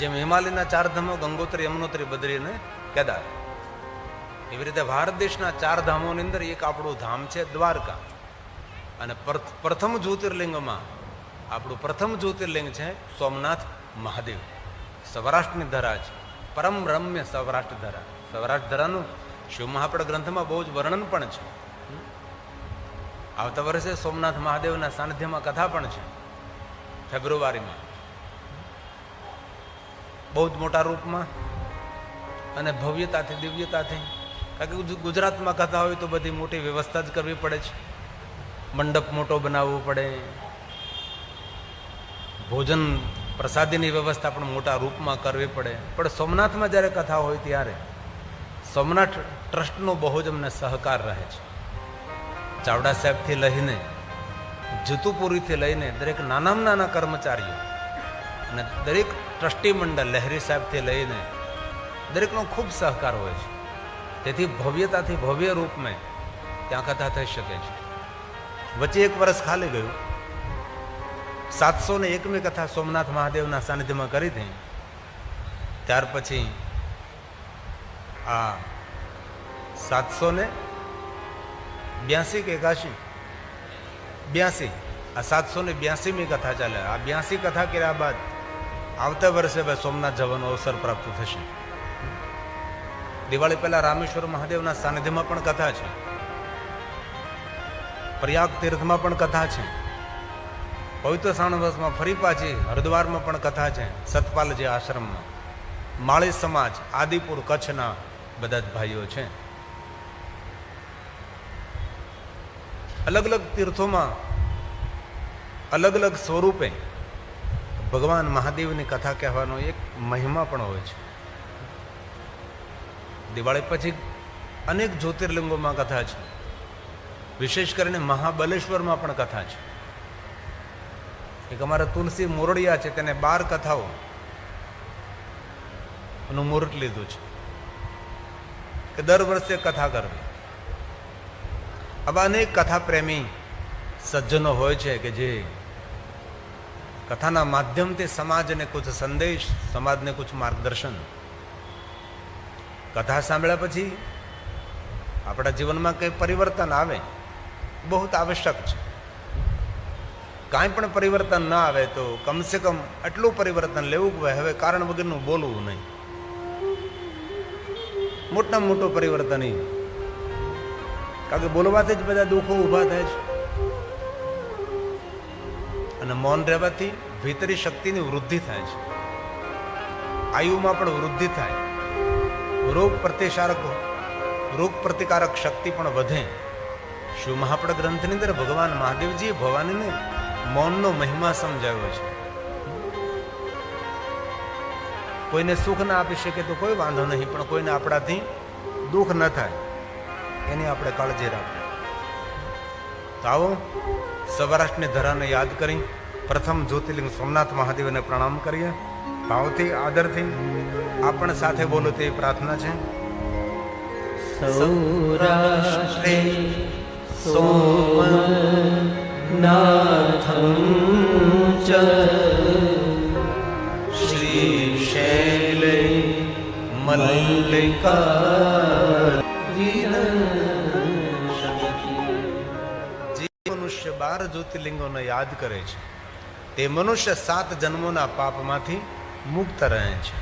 જેમ હિમાલયના ચાર ધામો, ગંગોત્રી, યમનોત્રી બદ્રી કેદાર. એવી રીતે ભારત દેશના ચાર ધામોની અંદર એક આપણું ધામ છે દ્વારકા. અને પ્રથમ જ્યોતિર્લિંગમાં આપણું પ્રથમ જ્યોતિર્લિંગ છે સોમનાથ મહાદેવ. સૌરાષ્ટ્રની ધરા છે. પરમ રમ્ય સૌરાષ્ટ્ર ધરા. સૌરાષ્ટ્ર ધરાનું શિવ મહાપડ ગ્રંથમાં બહુ જ વર્ણન પણ છે. આવતા વર્ષે સોમનાથ મહાદેવના સાનિધ્યમાં કથા પણ છે. ફેબ્રુઆરીમાં. બહુ જ મોટા રૂપમાં અને ભવ્યતાથી, દિવ્યતાથી. કારણ કે ગુજરાતમાં કથા હોય તો બધી મોટી વ્યવસ્થા જ કરવી પડે છે. મંડપ મોટો બનાવવો પડે. ભોજન પ્રસાદીની વ્યવસ્થા પણ મોટા રૂપમાં કરવી પડે. પણ સોમનાથમાં જ્યારે કથા હોય ત્યારે સોમનાથ ટ્રસ્ટનો બહુ જ અમને સહકાર રહે છે. ચાવડા સાહેબથી લઈને, જુતુપુરીથી લઈને દરેક નાનામાં નાના કર્મચારીઓ અને દરેક ટ્રસ્ટી મંડળ લહેરી સાહેબથી લઈને દરેકનો ખૂબ સહકાર હોય છે. તેથી ભવ્યતાથી ભવ્ય રૂપમાં ત્યાં કથા થઈ શકે છે. વચ્ચે એક વર્ષ ખાલી ગયું. સાતસો ને એકમી કથા સોમનાથ મહાદેવના સાનિધ્યમાં કરી હતી. ત્યાર પછી આ સાતસો ને બ્યાસી કે એકાશી? બ્યાસી. આ સાતસો ને બ્યાસીમી કથા ચાલે. આ બ્યાસી કથા કર્યા બાદ આવતા વર્ષે ભાઈ સોમનાથ જવાનો અવસર પ્રાપ્ત થશે. દિવાળી પહેલા રામેશ્વર મહાદેવના સાનિધ્યમાં પણ કથા છે. પ્રયાગ તીર્થમાં પણ કથા છે. પવિત્ર સાણવસમાં ફરી પાછી હરિદ્વારમાં પણ કથા છે. સતપાલજી આશ્રમમાં. માળી સમાજ, આદિપુર, કચ્છના બધા જ ભાઈઓ છે. અલગ અલગ તીર્થોમાં અલગ અલગ સ્વરૂપે ભગવાન મહાદેવની કથા કહેવાનો એક મહિમા પણ હોય છે. દિવાળી પછી અનેક જ્યોતિર્લિંગોમાં કથા છે. વિશેષ કરીને મહાબલેશ્વરમાં પણ કથા છે. એક અમારા તુલસી મોરડિયા છે તેને બાર કથાઓ નું મુહૂર્ત લીધું છે. કે દર વર્ષે કથા કરવી. આવા અનેક કથા પ્રેમી સજ્જનો હોય છે કે જે કથાના માધ્યમથી સમાજને કુછ સંદેશ, સમાજને કુછ માર્ગદર્શન. કથા સાંભળ્યા પછી આપણા જીવનમાં કંઈ પરિવર્તન આવે બહુ આવશ્યક છે. કાંઈ પણ પરિવર્તન ના આવે તો કમસે કમ આટલું પરિવર્તન લેવું કે હવે કારણ વગરનું બોલવું નહીં. મોટામાં મોટું પરિવર્તન એ. કારણ કે બોલવાથી જ બધા દુઃખો ઊભા થાય છે. અને મૌન રહેવાથી ભીતરી શક્તિની વૃદ્ધિ થાય છે. આયુમાં પણ વૃદ્ધિ થાય. રોગ પ્રતિકારક રોગ પ્રતિકારક શક્તિ પણ વધે. શિવ મહાપડ ગ્રંથની અંદર ભગવાન મહાદેવજીએ ભવાનીને મૌનનો મહિમા સમજાવ્યો છે. કોઈને સુખ ના આપી શકે તો કોઈ વાંધો નહીં, પણ કોઈને આપણાથી દુઃખ ન થાય. એની આપણે કાળજી રાખવી. તો આવો. સૌરાષ્ટ્રની ધરાને યાદ કરી પ્રથમ જ્યોતિર્લિંગ સોમનાથ મહાદેવને પ્રણામ કરીએ. ભાવથી, આદરથી આપણ સાથે બોલો તે પ્રાર્થના છે. સૌરાષ્ટ્રે સોમનાથં ચ. શ્રીશૈલે મલ્લિકા બાર જ્યોતિર્લિંગોને યાદ કરે છે. તે મનુષ્ય સાત જન્મોના પાપમાંથી મુક્ત રહે છે.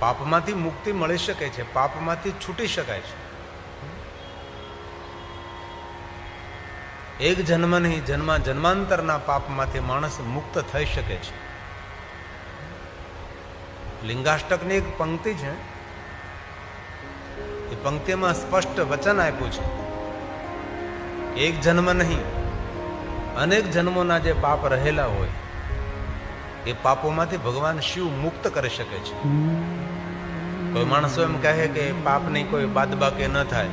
પાપમાંથી મુક્તિ મળી શકે છે, પાપમાંથી છૂટી શકાય છે. એક જન્મ જન્મા જન્માંતરના પાપમાંથી માણસ મુક્ત થઈ શકે છે. લિંગાષ્ટકની એક પંક્તિ છે. એ પંક્તિમાં સ્પષ્ટ વચન આપ્યું છે. એક જન્મ નહીં, અનેક જન્મોના જે પાપ રહેલા હોય, એ પાપોમાંથી ભગવાન શિવ મુક્ત કરી શકે છે. કોઈ માણસો એમ કહે કે પાપની કોઈ બાદબાકી ન થાય.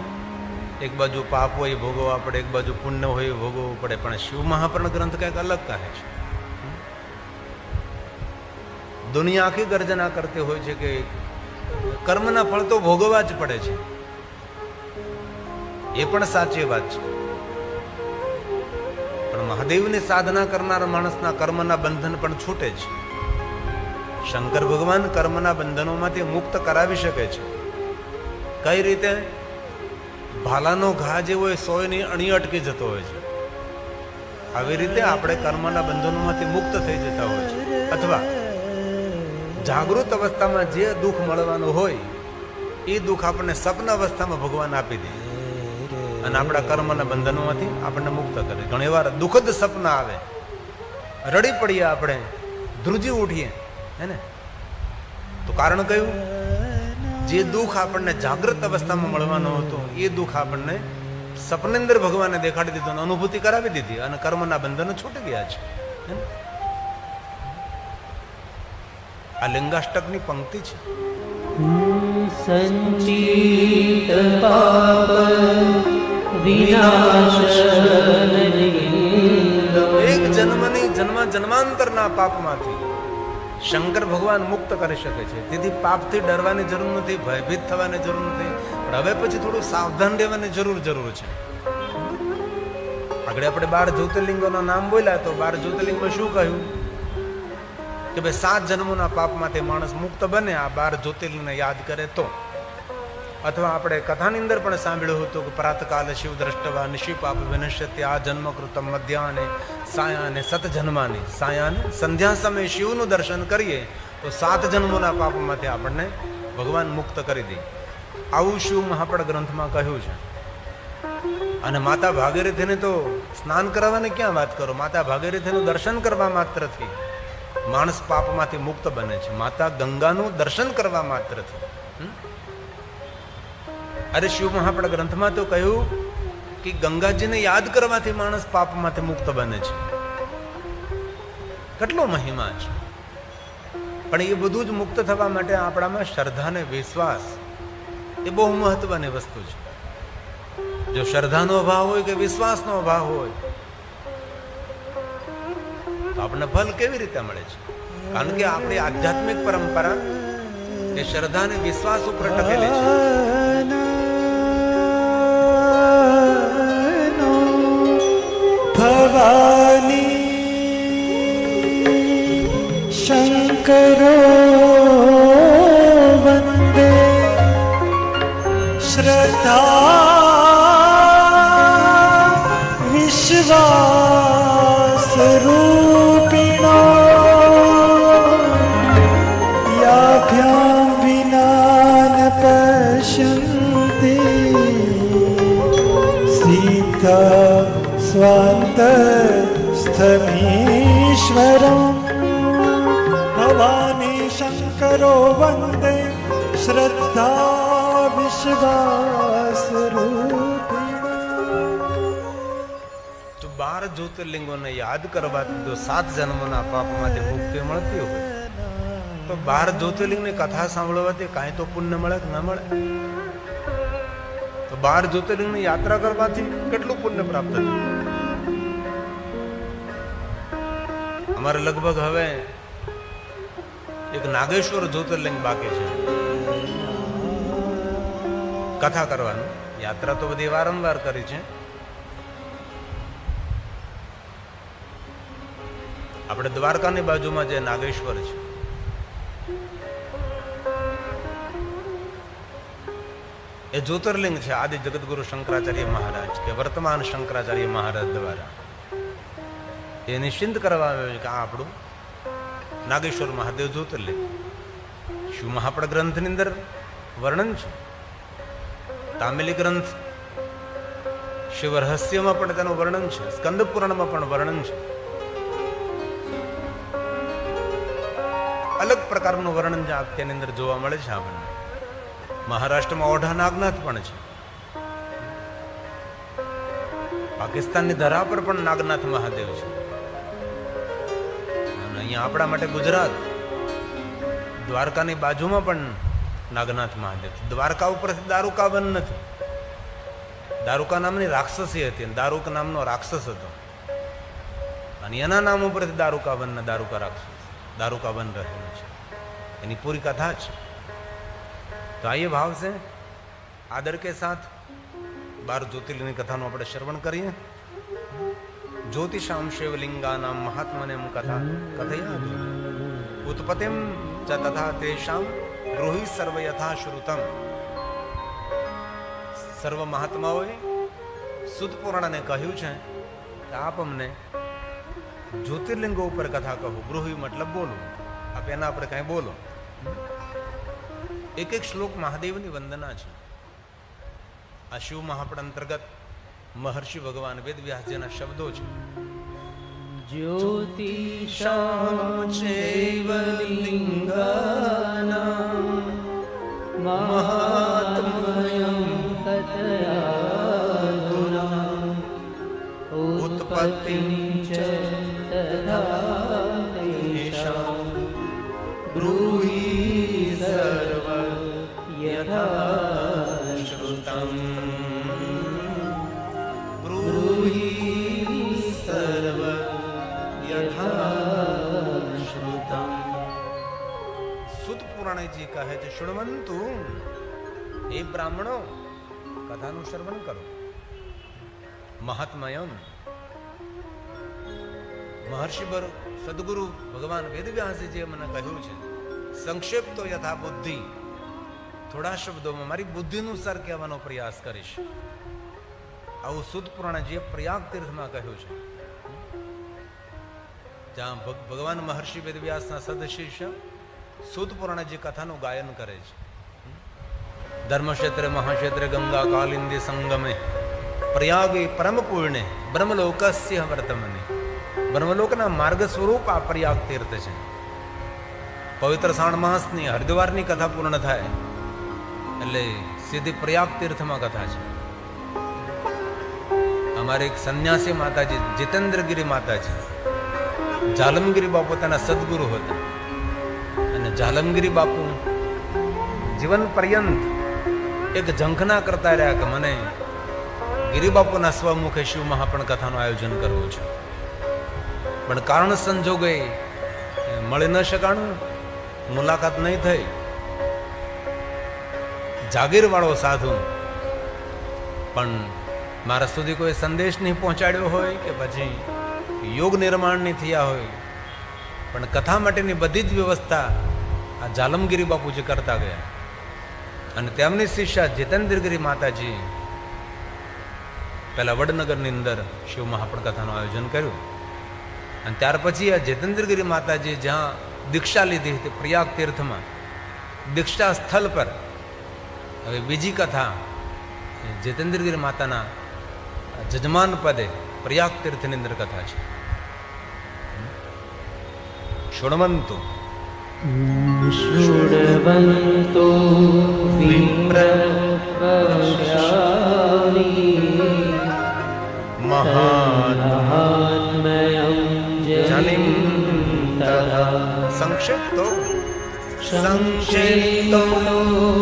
એક બાજુ પાપ હોય ભોગવવા પડે, એક બાજુ પુણ્ય હોય ભોગવવું પડે, પણ શિવ મહાપર્ણ ગ્રંથ કંઈક અલગ કહે છે. દુનિયા આખી ગર્જના કરતી હોય છે કે કર્મના ફળ તો ભોગવવા જ પડે છે. એ પણ સાચી વાત છે. મહાદેવની સાધના કરનાર માણસના કર્મના બંધન પણ છૂટે છે. શંકર ભગવાન કર્મના બંધનોમાંથી મુક્ત કરાવી શકે છે. કઈ રીતે? ભાલાનો ઘા જે હોય સોયની અણી અટકી જતો હોય છે. આવી રીતે આપણે કર્મના બંધનોમાંથી મુક્ત થઈ જતા હોય છે. અથવા જાગૃત અવસ્થામાં જે દુઃખ મળવાનું હોય એ દુઃખ આપણને સપન અવસ્થામાં ભગવાન આપી દે. અને આપણા કર્મના બંધનોમાંથી આપણને મુક્ત કરે. ઘણી વાર દુઃખદ સપના આવે. રડી પડીએ આપણે. ધ્રુજી ઉઠીએ. હે ને? તો કારણ કયું? જે દુઃખ આપણને જાગૃત અવસ્થામાં મળવાનું હતું, એ દુઃખ આપણને સપનેન્દ્ર ભગવાને દેખાડી દીધું અને અનુભૂતિ કરાવી દીધી અને કર્મના બંધનો છૂટી ગયા છે. આ લિંગાષ્ટકની પંક્તિ છે. સંચિત પાપ એક જન્મની જન્મ જન્માંતરના પાપમાંથી શંકર ભગવાન મુક્ત કરી શકે છે. તેથી પાપથી ડરવાની જરૂર નથી, ભયભીત થવાની જરૂર નથી. પણ હવે પછી થોડું સાવધાન રહેવાની જરૂર જરૂર છે. આગળ આપણે બાર જ્યોતિર્લિંગોના નામ બોલ્યા તો બાર જ્યોતિર્લિંગમાં શું કહ્યું? કે ભાઈ સાત જન્મોના પાપમાંથી માણસ મુક્ત બને, આ બાર જ્યોતિર્લિંગને યાદ કરે તો. અથવા આપણે કથાની અંદર પણ સાંભળ્યું હતું કે પ્રાતકાલે શિવ દ્રષ્ટવા નિશિપાપ વિનશ્યતે, આ જન્મ કૃતમ મધ્યાને સાયાને સત જન્માની સાયાને સંધ્યા સમયે શિવનું દર્શન કરીએ તો સાત જન્મોના પાપમાંથી આપણને ભગવાન મુક્ત કરી દે. આવું શિવ મહાપડ ગ્રંથમાં કહ્યું છે. અને માતા ભાગીરથીને તો સ્નાન કરાવવાની ક્યાં વાત કરો? માતા ભાગીરથીનું દર્શન કરવા માત્રથી માણસ પાપમાંથી મુક્ત બને છે. માતા ગંગાનું દર્શન કરવા માત્રથી. હમ? અરે શિવ આપણા ગ્રંથમાં તો કહ્યું કે ગંગાજીને યાદ કરવાથી માણસ પાપમાંથી મુક્ત બને છે. કેટલો મહિમા છે. પણ એ બધું જ મુક્ત થવા માટે આપણામાં શ્રદ્ધા અને વિશ્વાસ એ બહુ મહત્વની વસ્તુ છે. જો શ્રદ્ધાનો અભાવ હોય કે વિશ્વાસનો અભાવ હોય, તો આપણને ફલ કેવી રીતે મળે છે? કારણ કે આપણી આધ્યાત્મિક પરંપરા એ શ્રદ્ધા અને વિશ્વાસ ઉપર ટકેલી છે. શંકરો રત્તા વિશ્વાસ તો બાર જ્યોતિર્લિંગોને યાદ કરવા તો સાત જન્મના પાપમાંથી મુક્તિ મળતી હોય, તો બાર જ્યોતિર્લિંગની કથા સાંભળવાથી કાંઈ તો પુણ્ય મળે કે ન મળે? તો બાર જ્યોતિર્લિંગની યાત્રા કરવાથી કેટલું પુણ્ય પ્રાપ્ત થયું? અમારે લગભગ હવે એક નાગેશ્વર જ્યોતિર્લિંગ બાકી છે. કથા કરવાનું. યાત્રા તો બધી વારંવાર કરી છે. આપણે દ્વારકાની બાજુમાં જે નાગેશ્વર છે. એ જ્યોતિર્લિંગ છે આદિ જગતગુરુ શંકરાચાર્ય મહારાજ કે વર્તમાન શંકરાચાર્ય મહારાજ દ્વારા. એ નિશ્ચિંત કરવા આવ્યો કે આ આપણું નાગેશ્વર મહાદેવ જ્યોતિર્લિંગ. શું મહાપડ ગ્રંથની અંદર વર્ણન છે? તામિલી ગ્રંથ શિવ રહસ્યમાં પણ તેનું વર્ણન છે સ્કંદ પુરાણમાં પણ વર્ણન છે. અલગ પ્રકારનું વર્ણન જે તેની અંદર જોવા મળે છે આપણને. મહારાષ્ટ્રમાં ઓઢા નાગનાથ પણ છે. પાકિસ્તાનની ધરા પર પણ નાગનાથ મહાદેવ છે. અને અહીંયા આપણા માટે ગુજરાત દ્વારકાની બાજુમાં પણ નાગનાથ મહાદેવ દ્વારકા ઉપરથી દારૂકા વન નથી. દારૂકા નામની રાક્ષસી હતી દારૂક નામનો રાક્ષસ હતો. અને એના નામ ઉપરથી દારૂકા વન ને દારૂકા રાક્ષસ. દારૂકા વન રહેલું છે. એની પૂરી કથા છે. તો આइए ભાવ છે. આદર કે સાથ. બાર જ્યોતિર્લિંગની કથાનું આપણે શ્રવણ કરીએ. જ્યોતિષામ શિવલિંગાનામ મહાત્મને કથા કથયા ઉત્પતિમ ચ તથા તેષામ ગૃહી સર્વ યથા શ્રુતમ. સર્વ મહાત્માઓએ સુદપુરાણાને કહ્યું છે કે આપ અમને જ્યોતિર્લિંગો ઉપર કથા કહો. ગૃહી મતલબ બોલો આપ એના પર કાંઈ બોલો. એક એક શ્લોક મહાદેવની વંદના છે. આ શિવ મહાપણ અંતર્ગત મહર્ષિ ભગવાન વેદ વ્યાસજીના શબ્દો છે. જ્યોતિષામ ચૈવ લિંગાનામ મહાત્મયં કથયાતુના ઉત્પત્તિં સુત પુરાણજી કહે છે, શૃણવંતુ એ બ્રાહ્મણો, કથાનું શ્રવણ કરો. મહાત્મયમ. મહર્ષિ બર સદગુરુ ભગવાન વેદવ્યાસજીએ મને કહ્યું છે, સંક્ષેપ તો યથા બુદ્ધિ. થોડા શબ્દોમાં મારી બુદ્ધિનું સર કહેવાનો પ્રયાસ કરીશ. આવું સુદ પુરાણજીએ પ્રયાગ તીર્થમાં કહ્યું છે જ્યાં ભગવાન મહર્ષિ વેદવ્યાસના સદશિષ્ય સુદ પુરાણજી કથાનું ગાયન કરે છે. ધર્મક્ષેત્રે, મહાક્ષેત્રે, ગંગા, કાલિંદી, સંગમે, પ્રયાગે, પરમપૂર્ણે, બ્રહ્મલોકસ્ય વર્તમને. બ્રહ્મલોકના માર્ગ સ્વરૂપ આ પ્રયાગ તીર્થ છે. પવિત્ર શ્રાવણ માસની હરિદ્વારની કથા પૂર્ણ થાય, એટલે સીધી પ્રયાગ તીર્થમાં કથા છે. અમારે એક સંન્યાસી માતાજી, જીતેન્દ્રગીરી માતાજી. જાલમગીરી બાપુ પોતાના સદગુરુ હતા. જાલમગીરી બાપુ, જીવન પર્યંત એક ઝંખના કરતા રહ્યા કે મને ગિરિબાપુના સ્વમુખે શિવ મહાપણ કથાનું આયોજન કરવું છે. પણ કારણ સંજોગે મળી ન શકાણું, મુલાકાત નહીં થઈ. જાગીરવાળો સાધુ, પણ મારા સુધી કોઈ સંદેશ નહીં પહોંચાડ્યો હોય કે પછી યોગ નિર્માણ નહીં થયા હોય, પણ કથા માટેની બધી જ વ્યવસ્થા આ જાલમગીરી બાપુજી કરતા ગયા. અને તેમની શિષ્ય જીતેન્દ્રગીરી માતાજી પહેલા વડનગરની અંદર શિવ મહાપણ કથાનું આયોજન કર્યું. અને ત્યાર પછી આ જીતેન્દ્રગીરી માતાજી જ્યાં દીક્ષા લીધી હતી પ્રયાગ તીર્થમાં, દીક્ષા સ્થળ પર, હવે બીજી કથા, જીતેન્દ્રગીરી માતાના જજમાન પદે પ્રયાગ તીર્થની અંદર કથા છે. શૃણવંતુ शृण्वन्तो विप्रपशानि महात्मयं जनिं तदा संक्षिप्तो संक्षिप्तो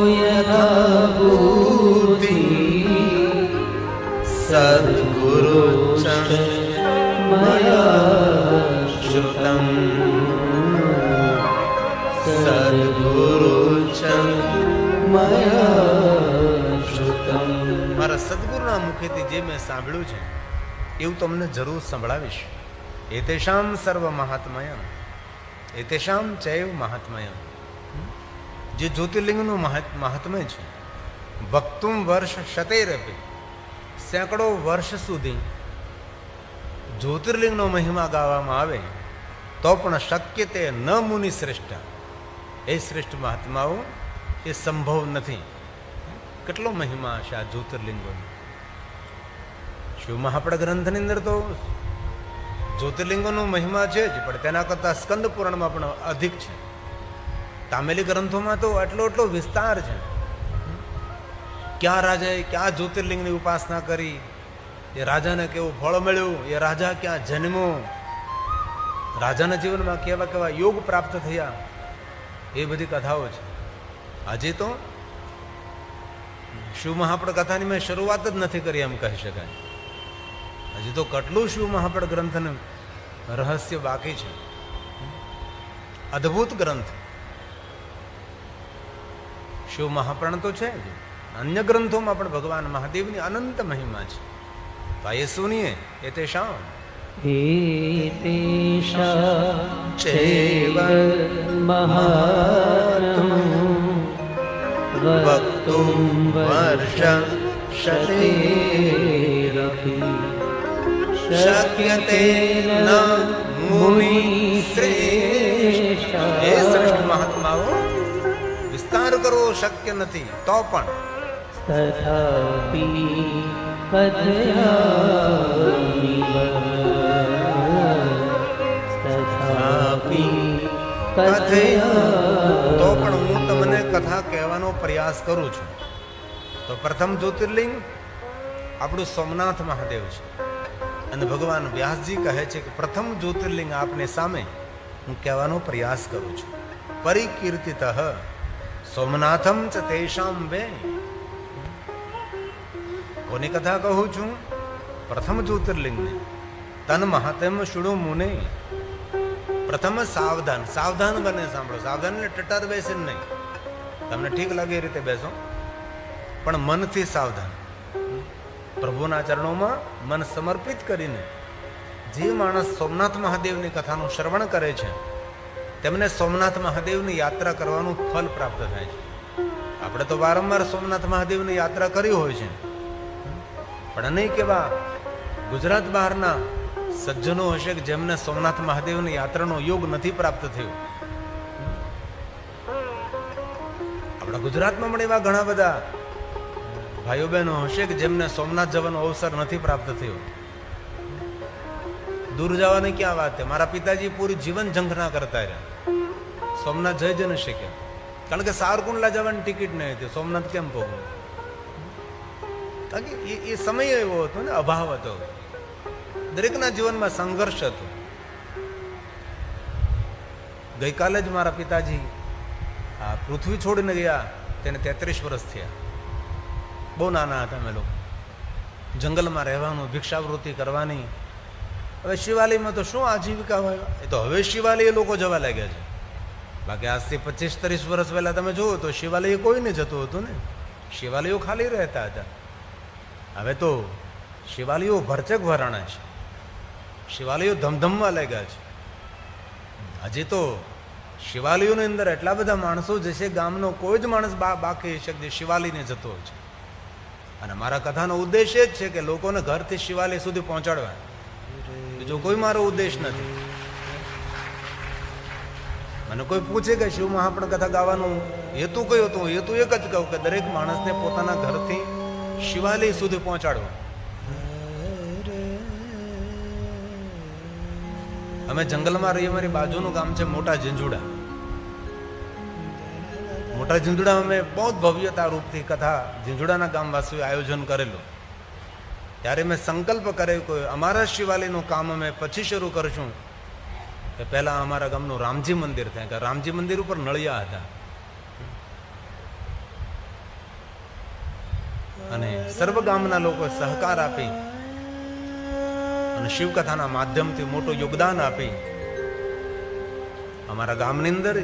यदा મુખેથી જે મેં સાંભળ્યું છે, એવું તમને જરૂર સંભળાવીશ. એતેશામ સર્વ મહાત્મયમ. એતેશામ ચૈવ મહાત્મયમ. જે જ્યોતિર્લિંગનું મહાત્મય છે. વક્તુમ વર્ષ શતેરપી. સેંકડો વર્ષ સુધી જ્યોતિર્લિંગનો મહિમા ગાવામાં આવે, તો પણ શક્ય તે ન મુનિ શ્રેષ્ઠ. એ શ્રેષ્ઠ મહાત્માઓ, એ સંભવ નથી. કેટલો મહિમા છે આ જ્યોતિર્લિંગોનો? શિવ મહાપડ ગ્રંથની અંદર તો જ્યોતિર્લિંગોનો મહિમા છે જ, પણ તેના કરતાં સ્કંદ પુરાણમાં પણ અધિક છે. તામેલી ગ્રંથોમાં તો આટલો એટલો વિસ્તાર છે. ક્યાં રાજાએ ક્યાં જ્યોતિર્લિંગની ઉપાસના કરી? એ રાજાને કેવું ફળ મળ્યું? એ રાજા ક્યાં જન્મ્યો રાજાના જીવનમાં કેવા કેવા યોગ પ્રાપ્ત થયા? એ બધી કથાઓ છે. આજે તો શિવ મહાપ્રદ કથાની મેં શરૂઆત જ નથી કરી એમ કહી શકાય. હજી તો કેટલું શિવ મહાપડ ગ્રંથનું રહસ્ય બાકી છે? અદ્ભુત ગ્રંથ. શિવ મહાપ્રાણ તો છે અન્ય ગ્રંથોમાં પણ ભગવાન મહાદેવની અનંત મહિમા છે. ભાઈ સુનિએ એ તે શામ? વક્તુમ વર્ષ શક્યતે ન મુનિ શ્રેષ્ઠ હે શ્રેષ્ઠ મહાત્માઓ વિસ્તાર કરવો શક્ય નથી તો પણ. તથાપિ તો પણ હું તમને કથા કહેવાનો પ્રયાસ કરું છું. તો પ્રથમ જ્યોતિર્લિંગ આપણું સોમનાથ મહાદેવ છે. અને ભગવાન વ્યાસજી કહે છે કે પ્રથમ જ્યોતિર્લિંગ આપને સામે હું કહેવાનો પ્રયાસ કરું છું. પરિકીર્તિત સોમનાથમ ચ તેષામ વે કોની કથા કહું છું? પ્રથમ જ્યોતિર્લિંગને. તન મહાત્મ શુડો મુને. પ્રથમ સાવધાન. સાવધાન બને સાંભળો. સાવધાન એટલે ટટાર બેસીને નહીં. તમને ઠીક લાગે એ રીતે બેસો. પણ મનથી સાવધાન. પ્રભુના ચરણોમાં મન સમર્પિત કરીને જે માણસ સોમનાથ મહાદેવની કથાનું શ્રવણ કરે છે, તેમને સોમનાથ મહાદેવની યાત્રા કરવાનું ફલ પ્રાપ્ત થાય છે. આપણે તો વારંવાર સોમનાથ મહાદેવની યાત્રા કરી હોય છે. પણ અનેક એવા ગુજરાત બહારના સજ્જનો હશે કે જેમને સોમનાથ મહાદેવની યાત્રાનો યોગ નથી પ્રાપ્ત થયો. આપણા ગુજરાતમાં પણ એવા ઘણા બધા ભાઈઓ બહેનો હશે કે જેમને સોમનાથ જવાનો અવસર નથી પ્રાપ્ત થયો? દૂર જવાની ક્યાં વાત છે? મારા પિતાજી પૂરી જીવન ઝંખના કરતા રહ્યા. સોમનાથ જઈ જ ન શક્યા. કારણ કે સારકુંડલા જવાની ટિકિટ નહીં હતી. સોમનાથ કેમ પહોંચવું કારણ કે એ સમય એવો હતો ને, અભાવ હતો. દરેકના જીવનમાં સંઘર્ષ હતો. ગઈકાલે જ મારા પિતાજી, આ પૃથ્વી છોડીને ગયા, તેને તેત્રીસ વર્ષ થયા. બહુ નાના હતા અમે લોકો. જંગલમાં રહેવાનું, ભિક્ષાવૃત્તિ કરવાની. હવે શિવાલયમાં તો શું આજીવિકા હોય? એ તો હવે શિવાલય લોકો જવા લાગ્યા છે. બાકી આજથી પચીસ ત્રીસ વર્ષ પહેલાં તમે જુઓ તો શિવાલય કોઈને જતું હતું ને? શિવાલયો ખાલી રહેતા હતા. હવે તો શિવાલયો ભરચક ભરાણા છે. શિવાલયો ધમધમવા લાગ્યા છે. હજી તો શિવાલયોની અંદર એટલા બધા માણસો જશે ગામનો કોઈ જ માણસ બાકી છે કે શિવાલયને જતો હોય છે. અને મારા કથાનો ઉદ્દેશ એ જ છે કે લોકોને ઘરથી શિવાલય સુધી પહોંચાડવા. બીજો કોઈ મારો ઉદ્દેશ નથી. મને કોઈ પૂછે કે શિવ મહાપણ કથા ગાવાનું હેતુ કયો હતો? હેતુ એક જ કહું કે દરેક માણસને પોતાના ઘરથી શિવાલય સુધી પહોંચાડવા. અમે જંગલમાં રહીએ, અમારી બાજુનું ગામ છે મોટા ઝીંઝુડા. મોટા ઝીંઝુડામાં મેં બહુ ભવ્યતા રૂપથી કથા ઝીંઝુડાના ગામવાસીઓએ આયોજન કરેલું. ત્યારે મેં સંકલ્પ કર્યો કે અમારા શિવાલયનું કામ અમે પછી શરૂ કરશું. કે પહેલાં અમારા ગામનું રામજી મંદિર થાય, કે રામજી મંદિર ઉપર નળિયા હતા. અને સર્વ ગામના લોકો સહકાર આપી અને શિવકથાના માધ્યમથી મોટું યોગદાન આપી. અમારા ગામની અંદર